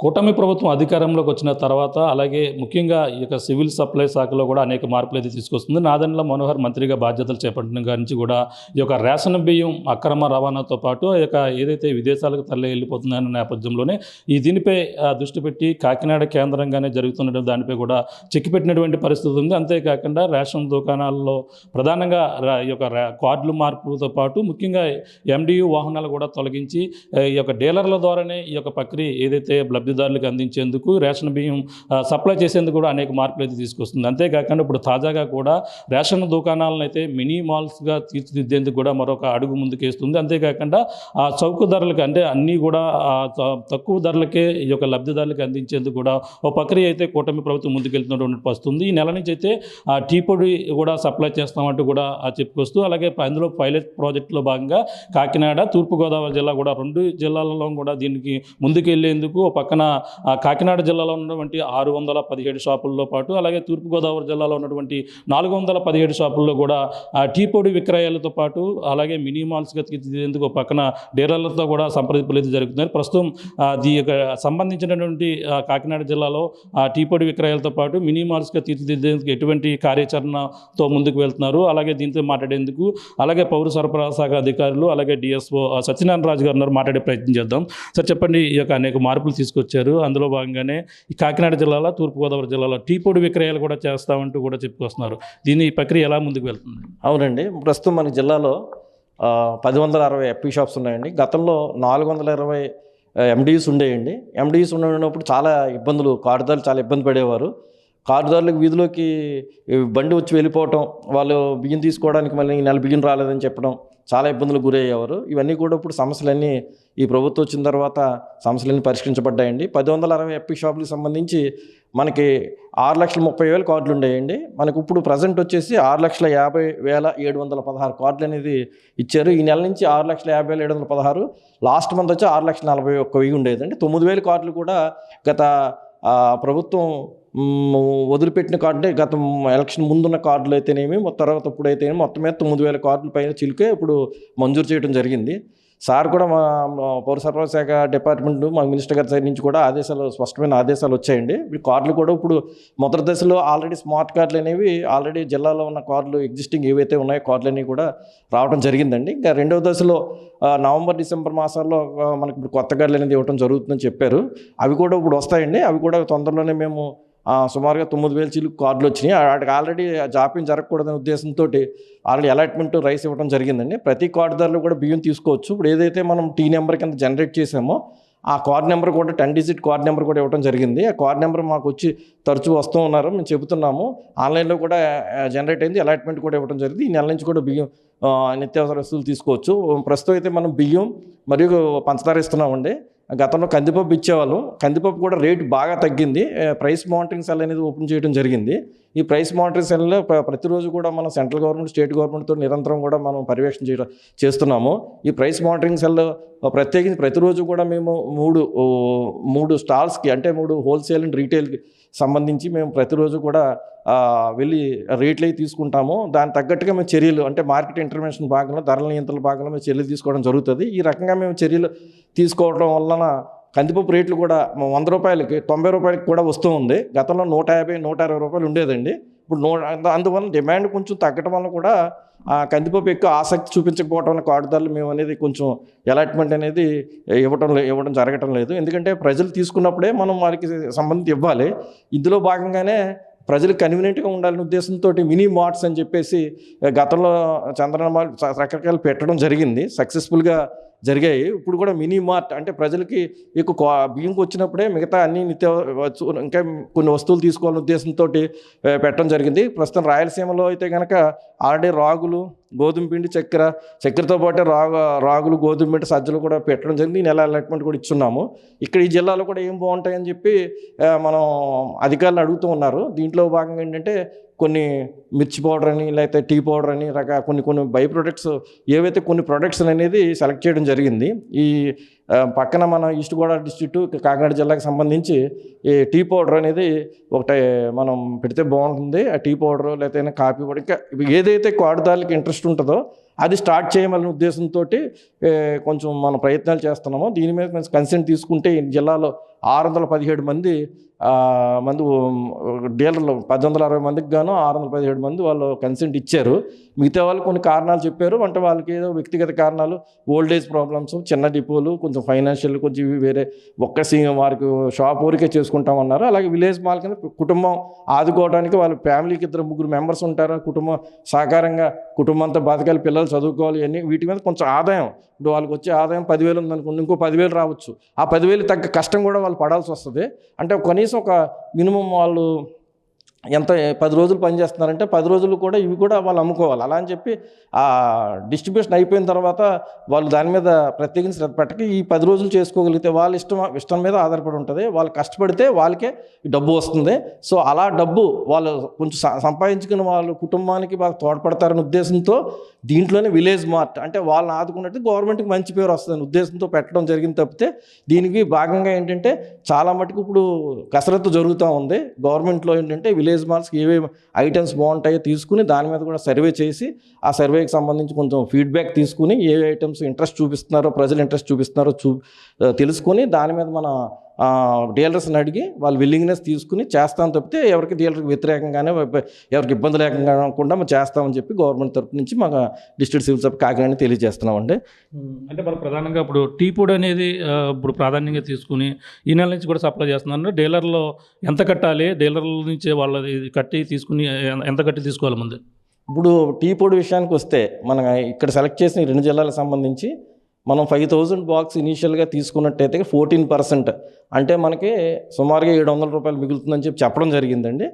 కూటమి ప్రభుత్వం అధికారంలోకి వచ్చిన తర్వాత అలాగే ముఖ్యంగా ఈ యొక్క సివిల్ సప్లై శాఖలో కూడా అనేక మార్పులు అయితే తీసుకొస్తుంది. నాదెండ్ల మనోహర్ మంత్రిగా బాధ్యతలు చేపట్టిన గారి నుంచి కూడా ఈ యొక్క రేషన్ బియ్యం అక్రమ రవాణాతో పాటు ఈ యొక్క ఏదైతే విదేశాలకు తరలి వెళ్ళిపోతుందన్న నేపథ్యంలోనే ఈ దీనిపై ఆ, దృష్టి పెట్టి కాకినాడ కేంద్రంగానే జరుగుతున్న దానిపై కూడా చెక్కి పెట్టినటువంటి పరిస్థితి ఉంది. అంతేకాకుండా రేషన్ దుకాణాల్లో ప్రధానంగా ఈ యొక్క కార్డులు మార్పులతో పాటు ముఖ్యంగా ఎండియు వాహనాలు కూడా తొలగించి ఈ యొక్క డీలర్ల ద్వారానే ఈ యొక్క ప్రక్రియ ఏదైతే లబ్ధిదారులకు అందించేందుకు రేషన్ బియ్యం సప్లై చేసేందుకు కూడా అనేక మార్పులు అయితే తీసుకొస్తుంది. అంతేకాకుండా ఇప్పుడు తాజాగా కూడా రేషన్ దుకాణాలను అయితే మినీ మాల్స్గా తీర్చిదిద్దేందుకు కూడా మరొక అడుగు ముందుకేస్తుంది. అంతేకాకుండా ఆ చౌక ధరలకు అంటే అన్నీ కూడా తక్కువ ధరలకే ఈ యొక్క లబ్ధిదారులకు అందించేందుకు కూడా ఒక ప్రక్రియ అయితే కూటమి ప్రభుత్వం ముందుకెళ్తున్నటువంటి వస్తుంది ఈ నెల నుంచి అయితే ఆ టీ పొడి కూడా సప్లై చేస్తామంటూ కూడా చెప్పుకొస్తూ అలాగే అందులో పైలట్ ప్రాజెక్టులో భాగంగా కాకినాడ తూర్పుగోదావరి జిల్లా కూడా రెండు జిల్లాలలో కూడా దీనికి ముందుకెళ్ళేందుకు ఒక పక్కన కాకినాడ జిల్లాలో ఉన్నటువంటి ఆరు వందల పదిహేడు షాపుల్లో పాటు అలాగే తూర్పుగోదావరి జిల్లాలో ఉన్నటువంటి నాలుగు వందల పదిహేడు షాపుల్లో కూడా టీ పొడి విక్రయాలతో పాటు అలాగే మినీ మాల్స్గా తీర్చిదిద్దేందుకు ఒక పక్కన డీలర్లతో కూడా సంప్రదింపులు అయితే జరుగుతున్నాయి. ప్రస్తుతం దీ యొక్క సంబంధించినటువంటి కాకినాడ జిల్లాలో టీ పొడి విక్రయాలతో పాటు మినీ మాల్స్గా తీర్చిదిద్దేందుకు ఎటువంటి కార్యాచరణతో ముందుకు వెళ్తున్నారు. అలాగే దీంతో మాట్లాడేందుకు అలాగే పౌర సరఫరా శాఖ అధికారులు అలాగే డిఎస్ఓ సత్యనారాయణ రాజు గారు మాట్లాడే ప్రయత్నం చేద్దాం. సార్ చెప్పండి ఈ యొక్క అనేక మార్పులు తీసుకొచ్చి తీసుకొచ్చారు అందులో భాగంగానే ఈ కాకినాడ జిల్లాలో తూర్పుగోదావరి జిల్లాలో టీ పొడి విక్రయాలు కూడా చేస్తామంటూ కూడా చెప్పుకొస్తున్నారు. దీని ఈ ప్రక్రియ ఎలా ముందుకు వెళ్తుంది? అవునండి. ప్రస్తుతం మన జిల్లాలో పది వందల అరవై ఎఫ్పీ షాప్స్ ఉన్నాయండి. గతంలో నాలుగు వందల ఇరవై ఎండియూస్ ఉండేయండి. ఎండియూస్ ఉండేటప్పుడు చాలా ఇబ్బందులు కార్డుదారులు చాలా ఇబ్బంది పడేవారు. కారుదారులకు వీధిలోకి బండి వచ్చి వెళ్ళిపోవటం వాళ్ళు బియ్యం తీసుకోవడానికి మళ్ళీ ఈ నెల బియ్యం రాలేదని చెప్పడం చాలా ఇబ్బందులు గురయ్యేవారు. ఇవన్నీ కూడా ఇప్పుడు సమస్యలన్నీ ఈ ప్రభుత్వం వచ్చిన తర్వాత సమస్యలన్నీ పరిష్కరించబడ్డాయండి. పది వందల అరవై ఎఫ్పీ షాపులకు సంబంధించి మనకి ఆరు లక్షల ముప్పై వేల కార్డులు ఉండేయండి. మనకు ఇప్పుడు ప్రజెంట్ వచ్చేసి ఆరు లక్షల యాభై వేల ఏడు వందల పదహారు కార్డులు అనేది ఇచ్చారు. ఈ నెల నుంచి ఆరు లక్షల యాభై వేల ఏడు వందల పదహారు లాస్ట్ మంత్ వచ్చి ఆరు లక్షల నలభై ఒక్క వెయ్యి ఉండేదండి. తొమ్మిది వేల కార్డులు కూడా గత ప్రభుత్వం వదిలిపెట్టిన కార్డు గత ఎలక్షన్ ముందున్న కార్డులు అయితేనేమి తర్వాత ఇప్పుడు అయితేనేమి మొత్తం మీద తొమ్మిది వేల కార్డుల పైన చిలుకే ఇప్పుడు మంజూరు చేయడం జరిగింది. సార్ కూడా మా పౌర సరఫరా శాఖ డిపార్ట్మెంట్ మా మినిస్టర్ గారి సైడ్ నుంచి కూడా ఆదేశాలు స్పష్టమైన ఆదేశాలు వచ్చాయండి. ఈ కార్డులు కూడా ఇప్పుడు మొదటి దశలో ఆల్రెడీ స్మార్ట్ కార్డులు అనేవి ఆల్రెడీ జిల్లాలో ఉన్న కార్డులు ఎగ్జిస్టింగ్ ఏవైతే ఉన్నాయో కార్డులు అనేవి కూడా రావడం జరిగిందండి. ఇంకా రెండవ దశలో నవంబర్ డిసెంబర్ మాసాల్లో మనకి ఇప్పుడు కొత్త కార్డులు అనేది ఇవ్వడం జరుగుతుందని చెప్పారు. అవి కూడా ఇప్పుడు వస్తాయండి. అవి కూడా తొందరలోనే మేము సుమారుగా తొమ్మిది వేల చిలుకు కార్డులు వచ్చినాయి. వాటికి ఆల్రెడీ జాప్యం జరగకూడదనే ఉద్దేశంతో ఆల్రెడీ అలాట్మెంట్ రైస్ ఇవ్వడం జరిగిందండి. ప్రతి కార్డుదారులు కూడా బియ్యం తీసుకోవచ్చు. ఇప్పుడు ఏదైతే మనం టీ నెంబర్ కింద జనరేట్ చేసామో ఆ కార్డ్ నెంబర్ కూడా టెన్ డిజిట్ కార్డ్ నెంబర్ కూడా ఇవ్వడం జరిగింది. ఆ కార్డ్ నెంబర్ మాకు వచ్చి తరచూ వస్తూ ఉన్నారు. మేము చెబుతున్నాము ఆన్లైన్లో కూడా జనరేట్ అయింది అలాట్మెంట్ కూడా ఇవ్వడం జరిగింది. ఈ నెల నుంచి కూడా బియ్యం నిత్యావసర వస్తువులు తీసుకోవచ్చు. ప్రస్తుతం అయితే మనం బియ్యం మరియు పంచదార ఇస్తున్నామండి. గతంలో కందిపప్పు ఇచ్చేవాళ్ళం. కందిపప్పు కూడా రేటు బాగా తగ్గింది. ప్రైస్ మానిటరింగ్ సెల్ అనేది ఓపెన్ చేయడం జరిగింది. ఈ ప్రైస్ మానిటరింగ్ సెల్లో ప్రతిరోజు కూడా మనం సెంట్రల్ గవర్నమెంట్ స్టేట్ గవర్నమెంట్తో నిరంతరం కూడా మనం పర్యవేక్షణ చేయడం చేస్తున్నాము. ఈ ప్రైస్ మానిటరింగ్ సెల్ ప్రత్యేకించి ప్రతిరోజు కూడా మేము మూడు మూడు స్టాల్స్కి అంటే మూడు హోల్సేల్ అండ్ రీటైల్కి సంబంధించి మేము ప్రతిరోజు కూడా వెళ్ళి రేట్లు అవి తీసుకుంటాము దాని తగ్గట్టుగా మేము చర్యలు అంటే మార్కెట్ ఇంటర్వెన్షన్ భాగంలో ధరల నియంత్రణ భాగంలో మేము చర్యలు తీసుకోవడం జరుగుతుంది. ఈ రకంగా మేము చర్యలు తీసుకోవడం వలన కందిపప్పు రేట్లు కూడా వంద రూపాయలకి తొంభై రూపాయలకి కూడా వస్తూ ఉంది. గతంలో నూట యాభై నూట అరవై రూపాయలు ఉండేదండి. ఇప్పుడు నూ అందువల్ల డిమాండ్ కొంచెం తగ్గటం వల్ల కూడా ఆ కందిపప్పు ఎక్కువ ఆసక్తి చూపించకపోవడం వల్ల కాడుదారులు మేము అనేది కొంచెం అలాట్మెంట్ అనేది ఇవ్వటం లే- ఇవ్వడం జరగటం లేదు. ఎందుకంటే ప్రజలు తీసుకున్నప్పుడే మనం వారికి సంబంధించి ఇవ్వాలి. ఇందులో భాగంగానే ప్రజలు కన్వీనియంట్గా ఉండాలనే ఉద్దేశంతో మినీ మార్ట్స్ అని చెప్పేసి గతంలో చంద్రనామ రకరకాలు పెట్టడం జరిగింది. సక్సెస్ఫుల్గా జరిగాయి. ఇప్పుడు కూడా మినీ మార్ట్ అంటే ప్రజలకి ఎక్కువ బియ్యంకి వచ్చినప్పుడే మిగతా అన్ని నిత్య ఇంకా కొన్ని వస్తువులు తీసుకోవాలనే ఉద్దేశంతో పెట్టడం జరిగింది. ప్రస్తుతం రాయలసీమలో అయితే కనుక ఆల్రెడీ రాగులు గోధుమ పిండి చక్కెర చక్కెరతో పాటు రాగు రాగులు గోధుమ పిండి సజ్జలు కూడా పెట్టడం జరిగింది. ఈ నెల అలాట్మెంట్ కూడా ఇచ్చున్నాము. ఇక్కడ ఈ జిల్లాలో కూడా ఏం బాగుంటాయని చెప్పి మనం అధికారులు అడుగుతూ ఉన్నారు. దీంట్లో భాగంగా ఏంటంటే కొన్ని మిర్చి పౌడర్ అని లేకపోతే టీ పౌడర్ అని రక కొన్ని కొన్ని బై ప్రొడక్ట్స్ ఏవైతే కొన్ని ప్రొడక్ట్స్ అనేది సెలెక్ట్ చేయడం జరిగింది. ఈ పక్కన మన ఈస్ట్ గోదావరి డిస్ట్రిక్ట్ కాకినాడ జిల్లాకి సంబంధించి ఈ టీ పౌడర్ అనేది ఒకటి మనం పెడితే బాగుంటుంది. ఆ టీ పౌడర్ లేకపోతే కాఫీ పౌడర్ ఇంకా ఏదైతే కోడదాలకి ఇంట్రెస్ట్ ఉంటుందో అది స్టార్ట్ చేయమనే ఉద్దేశంతో కొంచెం మనం ప్రయత్నాలు చేస్తున్నాము. దీని మీద కొంచెం కన్సెంట్ తీసుకుంటే జిల్లాలో ఆరు వందల పదిహేడు మంది మంది డీలర్లు పద్దెనిమిది వందల అరవై మందికి గాను ఆరు వందల పదిహేడు మంది వాళ్ళు కన్సెంట్ ఇచ్చారు. మిగతా వాళ్ళు కొన్ని కారణాలు చెప్పారు. అంటే వాళ్ళకి ఏదో వ్యక్తిగత కారణాలు ఓల్డ్ ఏజ్ ప్రాబ్లమ్స్ చిన్న డిపోలు కొంచెం ఫైనాన్షియల్ కొంచెం వేరే ఒక్క సి వారికి షాప్ ఊరికే చేసుకుంటామన్నారు అలాగే విలేజ్ మాల్ కింద కుటుంబం ఆదుకోవడానికి వాళ్ళ ఫ్యామిలీకి ఇద్దరు ముగ్గురు మెంబర్స్ ఉంటారు. కుటుంబం సహకారంగా కుటుంబంతో బతకాలి పిల్లలు చదువుకోవాలి అన్ని వీటి మీద కొంచెం ఆదాయం. ఇప్పుడు వాళ్ళకి వచ్చే ఆదాయం పదివేలు ఉందనుకోండి ఇంకో పదివేలు రావచ్చు. ఆ పదివేలు తగ్గ కష్టం కూడా వాళ్ళు పడాల్సి వస్తుంది. అంటే కనీసం ఒక మినిమం వాళ్ళు ఎంత పది రోజులు పని చేస్తున్నారంటే పది రోజులు కూడా ఇవి కూడా వాళ్ళు అమ్ముకోవాలి. అలా అని చెప్పి ఆ డిస్ట్రిబ్యూషన్ అయిపోయిన తర్వాత వాళ్ళు దాని మీద ప్రత్యేకించి శ్రద్ధ పెట్టక ఈ పది రోజులు చేసుకోగలిగితే వాళ్ళ ఇష్టం ఇష్టం మీద ఆధారపడి ఉంటుంది. వాళ్ళు కష్టపడితే వాళ్ళకే డబ్బు వస్తుంది. సో అలా డబ్బు వాళ్ళు కొంచెం సంపాదించుకుని వాళ్ళు కుటుంబానికి బాగా తోడ్పడతారనే ఉద్దేశంతో దీంట్లోనే విలేజ్ మార్ట్ అంటే వాళ్ళని ఆదుకున్నట్టు గవర్నమెంట్కి మంచి పేరు వస్తుందని ఉద్దేశంతో పెట్టడం జరిగింది తప్పితే దీనికి భాగంగా ఏంటంటే చాలా మటుకు ఇప్పుడు కసరత్తు జరుగుతూ ఉంది. గవర్నమెంట్లో ఏంటంటే విలేజ్ టేస్ట్ మాల్స్కి ఏవే ఐటమ్స్ బాగుంటాయో తీసుకుని దాని మీద కూడా సర్వే చేసి ఆ సర్వేకి సంబంధించి కొంచెం ఫీడ్బ్యాక్ తీసుకుని ఏ ఐటమ్స్ ఇంట్రెస్ట్ చూపిస్తున్నారో ప్రజలు ఇంట్రెస్ట్ చూపిస్తున్నారో చూ తెలుసుకొని దాని మీద మన డీలర్స్ని అడిగి వాళ్ళ విల్లింగ్నెస్ తీసుకుని చేస్తాం తప్పితే ఎవరికి డీలర్కి వ్యతిరేకంగానే ఎవరికి ఇబ్బంది లేకుండా మేము చేస్తామని చెప్పి గవర్నమెంట్ తరపు నుంచి మా డిస్ట్రిక్ట్ సివిల్ సబ్ కాకినాడ తెలియజేస్తున్నామండి. అంటే మరి ప్రధానంగా ఇప్పుడు టీ పొడి అనేది ఇప్పుడు ప్రాధాన్యంగా తీసుకుని ఈ నెల నుంచి కూడా సప్లై చేస్తున్నారు డీలర్లో ఎంత కట్టాలి? డీలర్ల నుంచి వాళ్ళది కట్టి తీసుకుని ఎంత కట్టి తీసుకోవాలి ముందు? ఇప్పుడు టీ పొడి విషయానికి వస్తే మనం ఇక్కడ సెలెక్ట్ చేసిన రెండు జిల్లాలకు సంబంధించి మనం ఫైవ్ థౌజండ్ బాక్స్ ఇనీషియల్గా తీసుకున్నట్టయితే ఫోర్టీన్ పర్సెంట్ అంటే మనకి సుమారుగా ఏడు వందల రూపాయలు మిగులుతుందని చెప్పి చెప్పడం జరిగిందండి.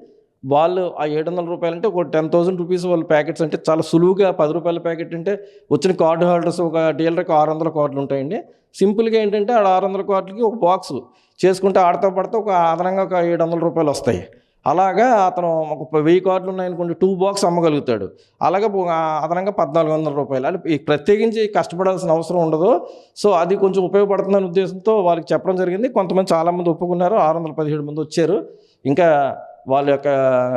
వాళ్ళు ఆ ఏడు వందల రూపాయలు అంటే ఒక టెన్ థౌసండ్ రూపీస్ వాళ్ళ ప్యాకెట్స్ అంటే చాలా సులువుగా పది రూపాయల ప్యాకెట్ అంటే వచ్చిన కార్డు హోల్డర్స్ ఒక డీలర్కి ఆరు వందల కార్డులు ఉంటాయండి. సింపుల్గా ఏంటంటే ఆ ఆరు వందల కార్డులకి ఒక బాక్స్ చేసుకుంటే ఆడతా పడితే ఒక అదనంగా ఒక ఏడు వందల రూపాయలు వస్తాయి. అలాగా అతను ఒక వెయ్యి కార్డులు ఉన్నాయనుకోండి టూ బాక్స్ అమ్మగలుగుతాడు. అలాగే అదనంగా పద్నాలుగు వందల రూపాయలు. అంటే ప్రత్యేకించి కష్టపడాల్సిన అవసరం ఉండదు. సో అది కొంచెం ఉపయోగపడుతుందనే ఉద్దేశంతో వాళ్ళకి చెప్పడం జరిగింది. కొంతమంది చాలామంది ఒప్పుకున్నారు. ఆరు వందల పదిహేడు మంది వచ్చారు. ఇంకా వాళ్ళ యొక్క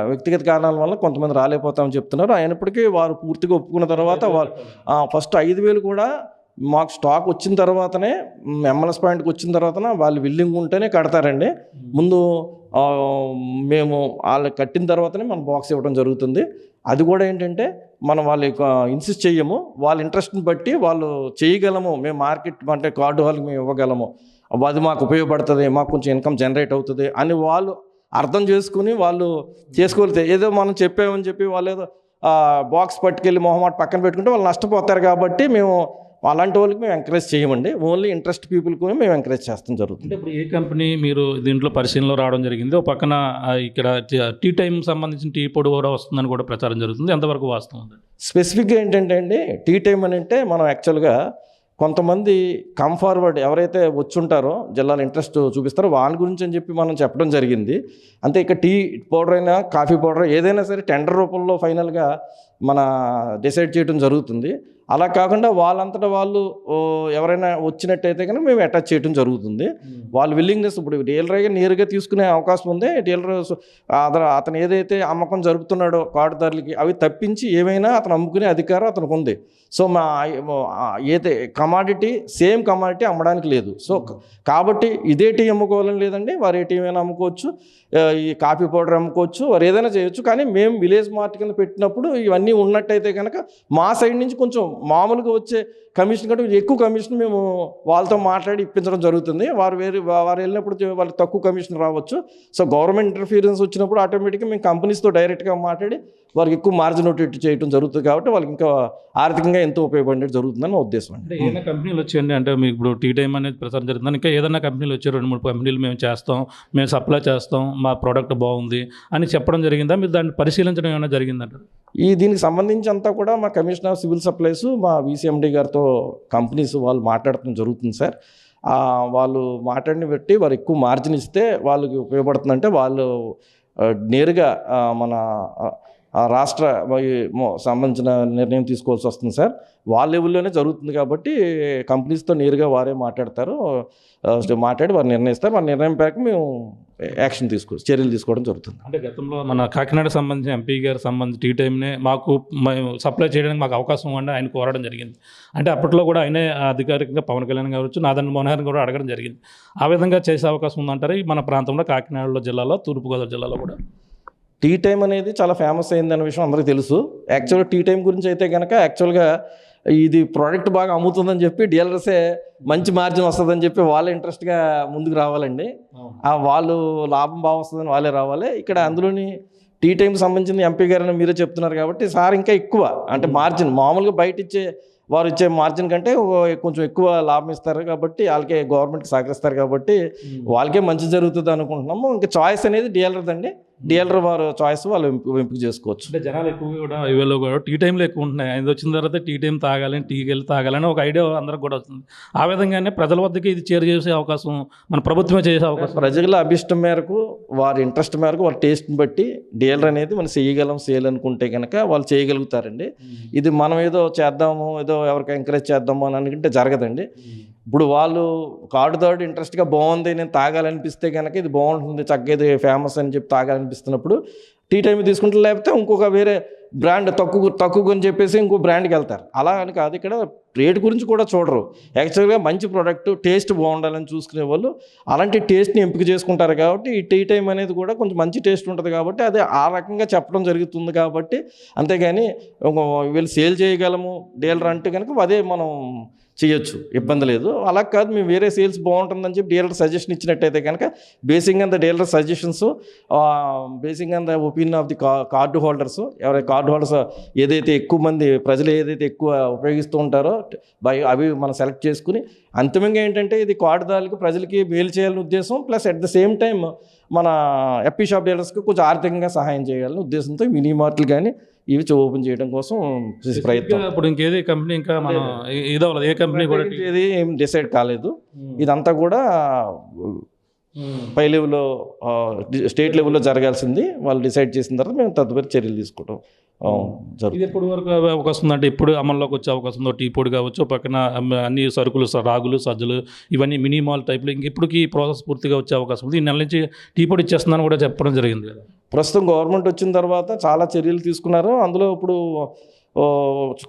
వ్యక్తిగత కారణాల వల్ల కొంతమంది రాలేకపోతామని చెప్తున్నారు. అయినప్పటికీ వారు పూర్తిగా ఒప్పుకున్న తర్వాత వాళ్ళు ఫస్ట్ ఐదు వేలు కూడా మాకు స్టాక్ వచ్చిన తర్వాతనే ఎంఎల్ఎస్ పాయింట్కి వచ్చిన తర్వాతనే వాళ్ళు విల్లింగ్ ఉంటేనే కడతారండి. ముందు మేము వాళ్ళు కట్టిన తర్వాతనే మనం బాక్స్ ఇవ్వడం జరుగుతుంది. అది కూడా ఏంటంటే మనం వాళ్ళ ఇన్సిస్ట్ చేయము. వాళ్ళ ఇంట్రెస్ట్ని బట్టి వాళ్ళు చేయగలము. మేము మార్కెట్ అంటే కార్డు వాళ్ళకి మేము ఇవ్వగలము. అది మాకు ఉపయోగపడుతుంది మాకు కొంచెం ఇన్కమ్ జనరేట్ అవుతుంది అని వాళ్ళు అర్థం చేసుకుని వాళ్ళు చేసుకోలితే ఏదో మనం చెప్పామని చెప్పి వాళ్ళు ఏదో బాక్స్ పట్టుకెళ్ళి మొహమాట పక్కన పెట్టుకుంటే వాళ్ళు నష్టపోతారు కాబట్టి మేము అలాంటి వాళ్ళకి మేము ఎంకరేజ్ చేయమండి. ఓన్లీ ఇంట్రెస్ట్ పీపుల్కి మేము ఎంకరేజ్ చేస్తాం జరుగుతుంది. ఇప్పుడు ఏ కంపెనీ మీరు దీంట్లో పరిశీలనలో రావడం జరిగింది? ఒక పక్కన ఇక్కడ టీ- టీ సంబంధించిన టీ పొడి కూడా వస్తుందని కూడా ప్రచారం జరుగుతుంది. ఎంతవరకు వాస్తవం స్పెసిఫిక్గా ఏంటంటే అండి టీ టైం అని అంటే మనం యాక్చువల్గా కొంతమంది కమ్ ఫార్వర్డ్ ఎవరైతే వచ్చుంటారో జిల్లాలో ఇంట్రెస్ట్ చూపిస్తారో వాళ్ళ గురించి అని చెప్పి మనం చెప్పడం జరిగింది. అంతే ఇక టీ పౌడర్ అయినా కాఫీ పౌడర్ ఏదైనా సరే టెండర్ రూపంలో ఫైనల్గా మన డిసైడ్ చేయడం జరుగుతుంది. అలా కాకుండా వాళ్ళంతటా వాళ్ళు ఎవరైనా వచ్చినట్టయితే కనుక మేము అటాచ్ చేయడం జరుగుతుంది. వాళ్ళ విల్లింగ్నెస్ ఇప్పుడు డీలర్గా నేరుగా తీసుకునే అవకాశం ఉంది డీలర్ అతను ఏదైతే అమ్మకం జరుపుతున్నాడో కార్డుదారులకి అవి తప్పించి ఏమైనా అతను అమ్ముకునే అధికారం అతనికి ఉంది. సో మా ఆ, ఏదైతే కమాడిటీ సేమ్ కమాడిటీ అమ్మడానికి లేదు. సో కాబట్టి ఇదే టీ అమ్ముకోవాలని లేదండి వారు ఏ టీ అయినా అమ్ముకోవచ్చు ఈ కాఫీ పౌడర్ అమ్ముకోవచ్చు వారు ఏదైనా చేయొచ్చు. కానీ మేము విలేజ్ మార్ట్ కింద పెట్టినప్పుడు ఇవన్నీ ఉన్నట్టయితే కనుక మా సైడ్ నుంచి కొంచెం మామూలుగా వచ్చే కమిషన్ కంటే ఎక్కువ కమిషన్ మేము వాళ్ళతో మాట్లాడి ఇప్పించడం జరుగుతుంది. వారు వేరే వారు వెళ్ళినప్పుడు వాళ్ళకి తక్కువ కమిషన్ రావచ్చు. సో గవర్నమెంట్ ఇంటర్ఫీరెన్స్ వచ్చినప్పుడు ఆటోమేటిక్గా మేము కంపెనీస్తో డైరెక్ట్గా మాట్లాడి వారికి ఎక్కువ మార్జిన్ ఒకటి చేయడం జరుగుతుంది కాబట్టి వాళ్ళకి ఇంకా ఆర్థికంగా ఎంతో ఉపయోగపడేది జరుగుతుందని నా ఉద్దేశం అండి. అంటే ఏదైనా కంపెనీలు వచ్చాయండి? అంటే మీకు ఇప్పుడు టీ టైం అనేది ప్రచారం జరుగుతుంది ఇంకా ఏదైనా కంపెనీలు వచ్చారు? రెండు మూడు కంపెనీలు మేము చేస్తాం మేము సప్లై చేస్తాం మా ప్రోడక్ట్ బాగుంది అని చెప్పడం జరిగిందా? మీరు దాన్ని పరిశీలించడం ఏమైనా జరిగిందంటారు? ఈ దీనికి సంబంధించి అంతా కూడా మా కమిషనర్ ఆఫ్ సివిల్ సప్లైస్ మా విసిఎండి గారితో కంపెనీస్ వాళ్ళు మాట్లాడటం జరుగుతుంది సార్. వాళ్ళు మాట్లాడిన బట్టి వారు ఎక్కువ మార్జిన్ ఇస్తే వాళ్ళకి ఉపయోగపడుతుందంటే వాళ్ళు నేరుగా మన రాష్ట్ర సంబంధించిన నిర్ణయం తీసుకోవాల్సి వస్తుంది సార్. వాళ్ళ లెవెల్లోనే జరుగుతుంది కాబట్టి కంపెనీస్తో నేరుగా వారే మాట్లాడతారు. మాట్లాడి వారు నిర్ణయిస్తారు. వారి నిర్ణయం మేరకు మేము యాక్షన్ తీసుకో చర్యలు తీసుకోవడం జరుగుతుంది. అంటే గతంలో మన కాకినాడ సంబంధించిన ఎంపీ గారి సంబంధించి టీ టైంనే మాకు మేము సప్లై చేయడానికి మాకు అవకాశం ఇవ్వండి ఆయన కోరడం జరిగింది. అంటే అప్పట్లో కూడా ఆయనే అధికారికంగా పవన్ కళ్యాణ్ కావచ్చు నాదన్ మనోహర్ కూడా అడగడం జరిగింది. ఆ విధంగా చేసే అవకాశం ఉందంటారు ఈ మన ప్రాంతంలో కాకినాడలో జిల్లాలో తూర్పుగోదావరి జిల్లాలో కూడా? టీ టైం అనేది చాలా ఫేమస్ అయింది అనే విషయం అందరికీ తెలుసు. యాక్చువల్గా టీ టైం గురించి అయితే కనుక యాక్చువల్గా ఇది ప్రోడక్ట్ బాగా అమ్ముతుందని చెప్పి డీలర్సే మంచి మార్జిన్ వస్తుందని చెప్పి వాళ్ళే ఇంట్రెస్ట్గా ముందుకు రావాలండి. ఆ వాళ్ళు లాభం బాగా వస్తుందని వాళ్ళే రావాలి. ఇక్కడ అందులోని టీ టైంకి సంబంధించిన ఎంపీ గారని మీరే చెప్తున్నారు కాబట్టి సార్ ఇంకా ఎక్కువ అంటే మార్జిన్ మామూలుగా బయట ఇచ్చే వారు ఇచ్చే మార్జిన్ కంటే కొంచెం ఎక్కువ లాభం ఇస్తారు కాబట్టి వాళ్ళకే గవర్నమెంట్ సహకరిస్తారు కాబట్టి వాళ్ళకే మంచి జరుగుతుంది అనుకుంటున్నాము. ఇంకా చాయిస్ అనేది డీలర్ అండి డీలర్ వారు చాయిస్ వాళ్ళు ఎంపిక చేసుకోవచ్చు. అంటే జనాలు ఎక్కువగా కూడా ఇవేలో కూడా టీ టైంలో ఎక్కువ ఉంటున్నాయి. ఆయన వచ్చిన తర్వాత టీ టైం తాగాలని టీకి వెళ్ళి తాగాలని ఒక ఐడియా అందరికి కూడా వస్తుంది. ఆ విధంగానే ప్రజల వద్దకి ఇది చేరు చేసే అవకాశం మన ప్రభుత్వమే చేసే అవకాశం. ప్రజల అభిష్టం మేరకు వారి ఇంట్రెస్ట్ మేరకు వారి టేస్ట్ని బట్టి డీలర్ అనేది మనం చేయగలం చేయాలనుకుంటే కనుక వాళ్ళు చేయగలుగుతారండి. ఇది మనం ఏదో చేద్దాము ఏదో ఎవరికి ఎంకరేజ్ చేద్దాము అని అనుకుంటే జరగదండి. ఇప్పుడు వాళ్ళు కార్డు థర్డ్ ఇంట్రెస్ట్గా బాగుంది నేను తాగాలనిపిస్తే కనుక ఇది బాగుంటుంది చక్కగా ఇది ఫేమస్ అని చెప్పి తాగాలనిపిస్తున్నప్పుడు టీ టైం తీసుకుంటారు లేకపోతే ఇంకొక వేరే బ్రాండ్ తక్కువ తక్కువ అని చెప్పేసి ఇంకో బ్రాండ్కి వెళ్తారు. అలా అని కాదు ఇక్కడ రేట్ గురించి కూడా చూడరు. యాక్చువల్గా మంచి ప్రోడక్ట్ టేస్ట్ బాగుండాలని చూసుకునే వాళ్ళు అలాంటి టేస్ట్ని ఎంపిక చేసుకుంటారు కాబట్టి ఈ టీ టైం అనేది కూడా కొంచెం మంచి టేస్ట్ ఉంటుంది కాబట్టి అది ఆ రకంగా చెప్పడం జరుగుతుంది కాబట్టి అంతేగాని వీళ్ళు సేల్ చేయగలము డీలర్ అంటే కనుక అదే మనం చేయొచ్చు ఇబ్బంది లేదు. అలా కాదు మేము వేరే సేల్స్ బాగుంటుందని చెప్పి డీలర్ సజెషన్ ఇచ్చినట్టయితే కనుక basing on the dealer suggestions basing on the opinion of the card holders ఎవరైతే కార్డు హోల్డర్స్ ఏదైతే ఎక్కువ మంది ప్రజలు ఏదైతే ఎక్కువ ఉపయోగిస్తూ ఉంటారో బై అవి మనం సెలెక్ట్ చేసుకుని అంతిమంగా ఏంటంటే ఇది కార్డుదారులకు ప్రజలకి మేలు చేయాలని ఉద్దేశం plus at the same time మన ఎప్పీ షాప్ డీలర్స్కి కొంచెం ఆర్థికంగా సహాయం చేయాలని ఉద్దేశంతో మినీ మార్ట్లు కానీ ఇవి ఓపెన్ చేయడం కోసం ప్రయత్నం. ఇప్పుడు ఇంకేది కంపెనీ ఇంకా మనం ఏదో. ఏ కంపెనీ కూడా ఏం డిసైడ్ కాలేదు. ఇదంతా కూడా పై లెవెల్లో స్టేట్ లెవెల్లో జరగాల్సింది. వాళ్ళు డిసైడ్ చేసిన తర్వాత మేము తదుపరి చర్యలు తీసుకోవడం ఆ, ఇది ఎప్పుడు వరకు అవకాశం ఉందంటే ఇప్పుడు అమల్లోకి వచ్చే అవకాశం ఉందో టీ పొడి కావచ్చు పక్కన అన్ని సరుకులు రాగులు సజ్జలు ఇవన్నీ మినీ మాల్ టైప్లో ఇంక ఇప్పటికి ప్రాసెస్ పూర్తిగా వచ్చే అవకాశం ఉంది. ఈ నెల నుంచి టీ పొడి ఇచ్చేస్తుందని కూడా చెప్పడం జరిగింది కదా. ప్రస్తుతం గవర్నమెంట్ వచ్చిన తర్వాత చాలా చర్యలు తీసుకున్నారు. అందులో ఇప్పుడు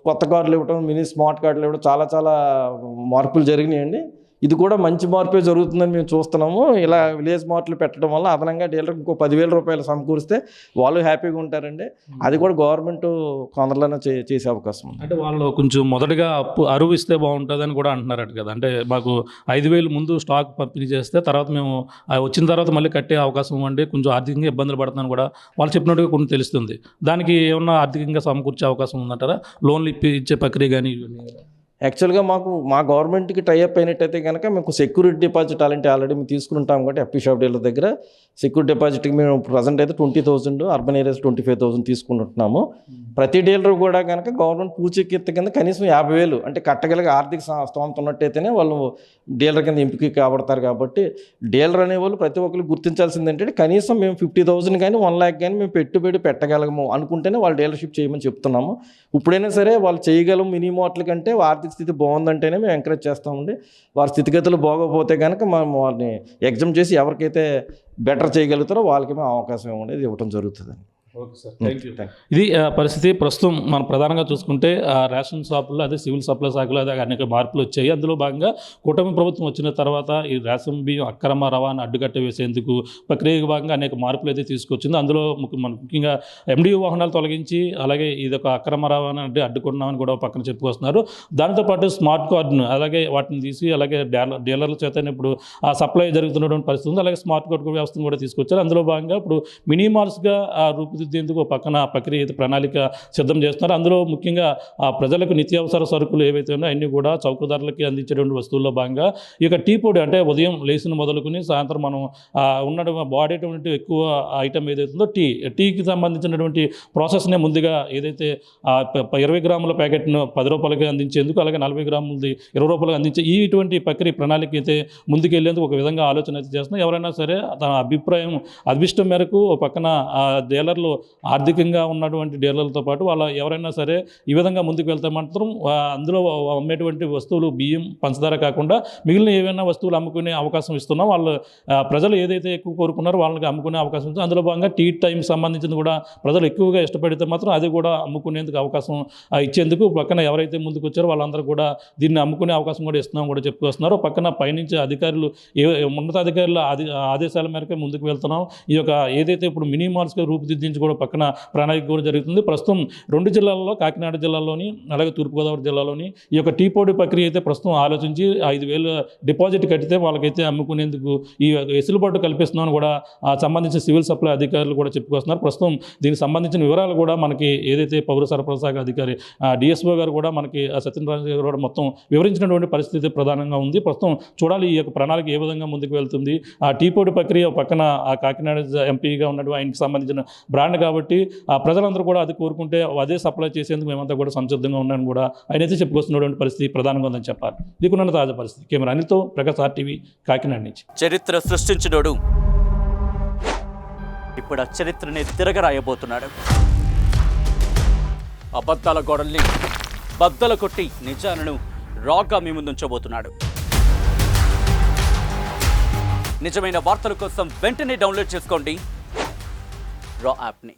కొత్త కార్డులు ఇవ్వడం మినీ స్మార్ట్ కార్డులు ఇవ్వడం చాలా చాలా మార్పులు జరిగినాయండి. ఇది కూడా మంచి మార్పే జరుగుతుందని మేము చూస్తున్నాము. ఇలా విలేజ్ మార్ట్లు పెట్టడం వల్ల అదనంగా డీలర్కి ఇంకో పదివేల రూపాయలు సమకూరిస్తే వాళ్ళు హ్యాపీగా ఉంటారండి. అది కూడా గవర్నమెంట్ కొందరిలోనే చే చేసే అవకాశం ఉంది. అంటే వాళ్ళు కొంచెం మొదటగా అప్పు అరువు ఇస్తే బాగుంటుందని కూడా అంటున్నారట కదా. అంటే మాకు ఐదు వేలు ముందు స్టాక్ పంపిణీ చేస్తే తర్వాత మేము వచ్చిన తర్వాత మళ్ళీ కట్టే అవకాశం ఇవ్వండి కొంచెం ఆర్థికంగా ఇబ్బందులు పడుతున్నాను కూడా వాళ్ళు చెప్పినట్టుగా కొన్ని తెలుస్తుంది. దానికి ఏమన్నా ఆర్థికంగా సమకూర్చే అవకాశం ఉందంటారా? లోన్లు ఇప్పి ఇచ్చే ప్రక్రియ కానీ యాక్చువల్గా మాకు మా గవర్నమెంట్కి టైఅప్ అయినట్టయితే కనుక మేము సెక్యూరిటీ డిపాజిట్ అలాంటి ఆల్రెడీ మేము తీసుకుంటాం కాబట్టి ఎఫ్పీ షాప్ డీలర్ దగ్గర సెక్యూరిటీ డిపాజిట్కి మేము ప్రజెంట్ అయితే twenty thousand urban areas twenty five thousand తీసుకుంటున్నాము ప్రతి డీలర్ కూడా కనుక గవర్నమెంట్ పూచీకిత్త కింద కనీసం యాభై వేలు అంటే కట్టగలిగే ఆర్థిక స్తోమత ఉన్నట్టయితేనే వాళ్ళు డీలర్ కింద ఎంపిక కాబడతారు కాబట్టి డీలర్ అనేవాళ్ళు ప్రతి ఒక్కరు గుర్తించాల్సింది ఏంటంటే కనీసం మేము ఫిఫ్టీ థౌసండ్ కానీ వన్ ల్యాక్ కానీ మేము పెట్టుబడి పెట్టగలము అనుకుంటేనే వాళ్ళు డీలర్షిప్ చేయమని చెప్తున్నాము. ఇప్పుడైనా సరే వాళ్ళు చేయగలం మినీ మోటల్ కంటే ఆర్థిక స్థితి బాగుందంటేనే మేము ఎంకరేజ్ చేస్తామండి. వారి స్థితిగతులు బాగోపోతే కనుక మనం వారిని ఎగ్జామ్ చేసి ఎవరికైతే బెటర్ చేయగలుగుతారో వాళ్ళకి మేము అవకాశం ఇవ్వండి ఇవ్వడం జరుగుతుంది ఓకే సార్. థ్యాంక్ యూ ఇది పరిస్థితి ప్రస్తుతం మనం ప్రధానంగా చూసుకుంటే ఆ, రేషన్ షాపుల్లో అదే సివిల్ సప్లై శాఖలో అదే అనేక మార్పులు వచ్చాయి. అందులో భాగంగా కూటమి ప్రభుత్వం వచ్చిన తర్వాత ఈ రేషన్ బియ్యం అక్రమ రవాణా అడ్డుకట్ట వేసేందుకు ప్రక్రియకు భాగంగా అనేక మార్పులు అయితే తీసుకొచ్చింది. అందులో ముఖ్య- మన ముఖ్యంగా ఎండియూ వాహనాలు తొలగించి అలాగే ఇది ఒక అక్రమ రవాణా అంటే అడ్డుకున్నామని కూడా పక్కన చెప్పుకొస్తున్నారు. దాంతోపాటు స్మార్ట్ కార్డును అలాగే వాటిని తీసి అలాగే డీలర్ డీలర్ల చేత ఇప్పుడు ఆ సప్లై జరుగుతున్నటువంటి పరిస్థితి ఉంది. అలాగే స్మార్ట్ కార్డు వ్యవస్థను కూడా తీసుకొచ్చారు. అందులో భాగంగా ఇప్పుడు మినీ మాల్స్గా ఆ, తీర్చిదిద్దేందుకు ఒక పక్కన ప్రక్రియ ప్రణాళిక సిద్ధం చేస్తున్నారు. అందులో ముఖ్యంగా ఆ ప్రజలకు నిత్యావసర సరుకులు ఏవైతే ఉన్నాయో అన్నీ కూడా చౌకధరలకి అందించేటువంటి వస్తువుల్లో భాగంగా ఈ టీ పొడి అంటే ఉదయం లేచిన మొదలుకొని సాయంత్రం మనం ఉన్న వాడేటువంటి ఎక్కువ ఐటమ్ ఏదైతే ఉందో టీ టీకి సంబంధించినటువంటి ప్రాసెస్నే ముందుగా ఏదైతే ఇరవై గ్రాముల ప్యాకెట్ను పది రూపాయలకి అందించేందుకు అలాగే నలభై గ్రాములది ఇరవై రూపాయలకి అందించే ఈ ఇటువంటి ప్రక్రియ ప్రణాళిక అయితే ముందుకెళ్ళేందుకు ఒక విధంగా ఆలోచన అయితే చేస్తున్నాం ఎవరైనా సరే తన అభిప్రాయం అభిష్టం మేరకు ఓ పక్కన డీలర్లు డీలర్లు ఆర్థికంగా ఉన్నటువంటి డీలర్లతో పాటు వాళ్ళ ఎవరైనా సరే ఈ విధంగా ముందుకు వెళ్తే మాత్రం అందులో అమ్మేటువంటి వస్తువులు బియ్యం పంచదార కాకుండా మిగిలిన ఏవైనా వస్తువులు అమ్ముకునే అవకాశం ఇస్తున్నాం. వాళ్ళు ప్రజలు ఏదైతే ఎక్కువ కోరుకున్నారో వాళ్ళకి అమ్ముకునే అవకాశం ఉంది అందులో భాగంగా టీ టైం సంబంధించింది కూడా ప్రజలు ఎక్కువగా ఇష్టపడితే మాత్రం అది కూడా అమ్ముకునేందుకు అవకాశం ఇచ్చేందుకు పక్కన ఎవరైతే ముందుకు వచ్చారో వాళ్ళందరూ కూడా దీన్ని అమ్ముకునే అవకాశం కూడా ఇస్తున్నాం కూడా చెప్పుకొస్తున్నారు పక్కన పైనుంచి అధికారులు ఏ ఉన్నతాధికారుల ఆది ఆదేశాల మేరకు ముందుకు వెళ్తున్నాం. ఈ యొక్క ఏదైతే ఇప్పుడు మినీ మాల్స్గా రూపుదిద్దించి కూడా పక్కన ప్రణాళిక కూడా జరుగుతుంది. ప్రస్తుతం రెండు జిల్లాల్లో కాకినాడ జిల్లాలోని అలాగే తూర్పుగోదావరి జిల్లాలోని ఈ యొక్క టీ పొడి ప్రక్రియ అయితే ప్రస్తుతం ఆలోచించి ఐదు వేలు డిపాజిట్ కట్టితే వాళ్ళకైతే అమ్ముకునేందుకు ఈ వెసులుబాటు కల్పిస్తున్నామని కూడా సంబంధించిన సివిల్ సప్లై అధికారులు కూడా చెప్పుకొస్తున్నారు. ప్రస్తుతం దీనికి సంబంధించిన వివరాలు కూడా మనకి ఏదైతే పౌర సరఫరా శాఖ అధికారి డిఎస్ఓ గారు కూడా మనకి సత్యనారాయణ గారు కూడా మొత్తం వివరించినటువంటి పరిస్థితి ప్రధానంగా ఉంది. ప్రస్తుతం చూడాలి ఈ యొక్క ప్రణాళిక ఏ విధంగా ముందుకు వెళ్తుంది. ఆ టీ పొడి ప్రక్రియ పక్కన ఆ కాకినాడ ఎంపీగా ఉన్నటువంటి ఆయనకి సంబంధించిన బ్రాండ్ కాబట్టి ఆ ప్రజలందరూ కూడా అది కోరుకుంటే అదే సప్లై చేసేందుకు మేమంతా కూడా సంసిద్ధంగా ఉన్నాను కూడా ఆయన అయితే చెప్పుకొస్తున్నటువంటి పరిస్థితి ప్రధానంగా ఉందని చెప్పాలి. ఇదికున్న తాజా పరిస్థితి. కెమెరా అనిల్తో ప్రకాశ్ ఆర్టీవీ కాకినాడ నుంచి. చరిత్ర సృష్టించినోడు. ఇప్పుడు ఆ చరిత్రని తిరగరాయబోతున్నాడు. అబద్ధాల గోడల్ని బద్దలు కొట్టి నిజాలను రాగా మీ ముందుంచబోతున్నాడు. నిజమైన వార్తల కోసం వెంటనే డౌన్లోడ్ చేసుకోండి. ড্র আপনি